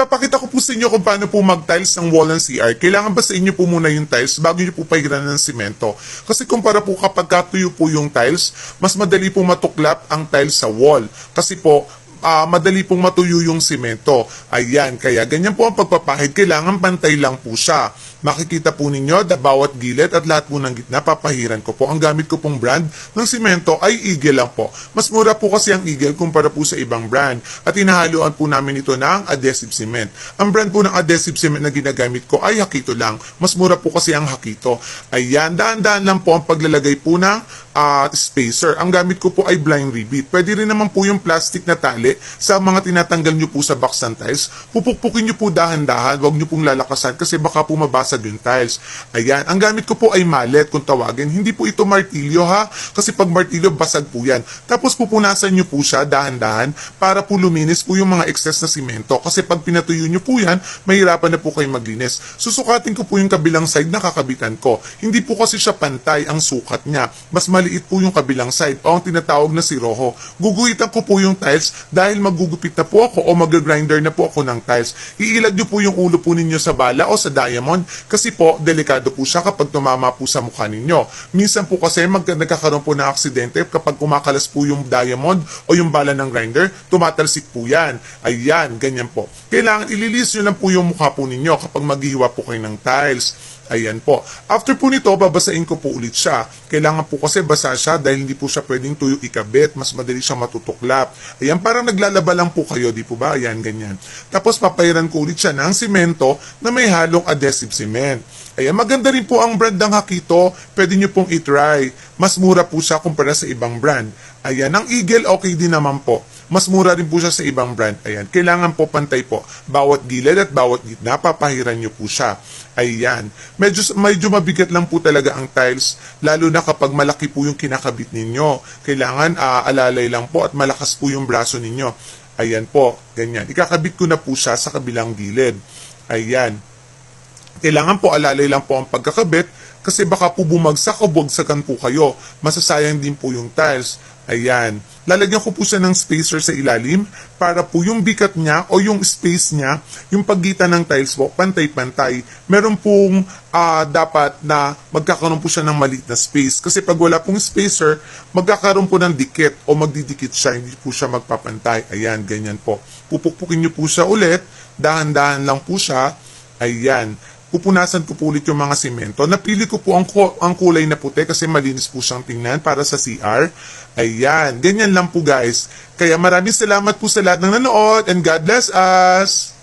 Ipapakita ko po sa inyo kung paano po mag-tiles ng wall ng CR. Kailangan ba sa inyo po muna yung tiles bago nyo po pahiran ng simento? Kasi kumpara po kapag katuyo po yung tiles, mas madali po matuklap ang tiles sa wall. Kasi po, ah, madali pong matuyo yung simento. Ayan, kaya ganyan po ang pagpapahid. Kailangan pantay lang po siya. Makikita po ninyo na bawat gilid at lahat po ng gitna papahiran ko po. Ang gamit ko pong brand ng simento ay Eagle lang po. Mas mura po kasi ang Eagle kumpara po sa ibang brand. At hinahaluan po namin ito ng adhesive cement. Ang brand po ng adhesive cement na ginagamit ko ay Hakito lang. Mas mura po kasi ang Hakito. Ayan, daan-daan lang po ang paglalagay po ng ah, spacer. Ang gamit ko po ay blind rivet. Pwede rin naman po yung plastic na tali sa mga tinatanggal nyo po sa box ng tiles. Pupukpukin nyo po dahan-dahan. Huwag nyo pong lalakasan kasi baka po mabasag yung tiles. Ayan. Ang gamit ko po ay mallet kung tawagin. Hindi po ito martilyo ha. Kasi pag martilyo, basag po yan. Tapos pupunasan nyo po siya dahan-dahan para po luminis po yung mga excess na simento. Kasi pag pinatuyo nyo po yan, mahirapan na po kayo maglinis. Susukatin ko po yung kabilang side na kakabitan ko. Hindi po kasi siya pantay ang sukat niya. Mas maliit po yung kabilang side o ang tinatawag na si Rojo. Guguhitan ko po yung tiles dahil magugupit na po ako o mag-grinder na po ako ng tiles. Iilag nyo po yung ulo po ninyo sa bala o sa diamond kasi po delikado po siya kapag tumama po sa mukha ninyo. Minsan po kasi mag nagkakaroon po ng aksidente kapag kumakalas po yung diamond o yung bala ng grinder, tumatalsik po yan. Ayan, ganyan po. Kailangan ililis nyo lang po yung mukha po ninyo kapag maghihiwa po kayo ng tiles. Ayan po. After po nito, babasain ko po ulit siya. Kailangan po kasi basa siya dahil hindi po siya pwedeng tuyo ikabit. Mas madali siyang matutuklap. Ayan, parang naglalaba lang po kayo, di po ba? Ayan, ganyan. Tapos papairan ko ulit siya ng simento na may halong adhesive cement. Ayan, maganda rin po ang brand ng Hakito. Pwede nyo pong itry. Mas mura po siya kumpara sa ibang brand. Ayan, ang Eagle okay din naman po. Mas mura rin po siya sa ibang brand. Ayan, kailangan po pantay po. Bawat gilid at bawat gitna, papahiran nyo po siya. Ayan. Medyo, medyo mabigat lang po talaga ang tiles, lalo na kapag malaki po yung kinakabit ninyo. Kailangan ah, alalay lang po at malakas po yung braso ninyo. Ayan po, ganyan. Ikakabit ko na po siya sa kabilang gilid. Ayan. Kailangan po alalay lang po ang pagkakabit kasi baka po bumagsak o bugsakan po kayo. Masasayang din po yung tiles. Ayan. Lalagyan ko po siya ng spacer sa ilalim para po yung bikat niya o yung space niya, yung pagitan ng tiles po, pantay-pantay. Meron pong ah, dapat na magkakaroon po siya ng maliit na space. Kasi pag wala pong spacer, magkakaroon po ng dikit o magdidikit siya, hindi po siya magpapantay. Ayan, ganyan po. Pupukpukin niyo po siya ulit, dahan-dahan lang po siya. Ayan pupunasan ko po ulit yung mga simento. Napili ko po ang, ang kulay na puti kasi malinis po siyang tingnan para sa CR. Ayan, ganyan lang po guys. Kaya maraming salamat po sa lahat ng nanood and God bless us!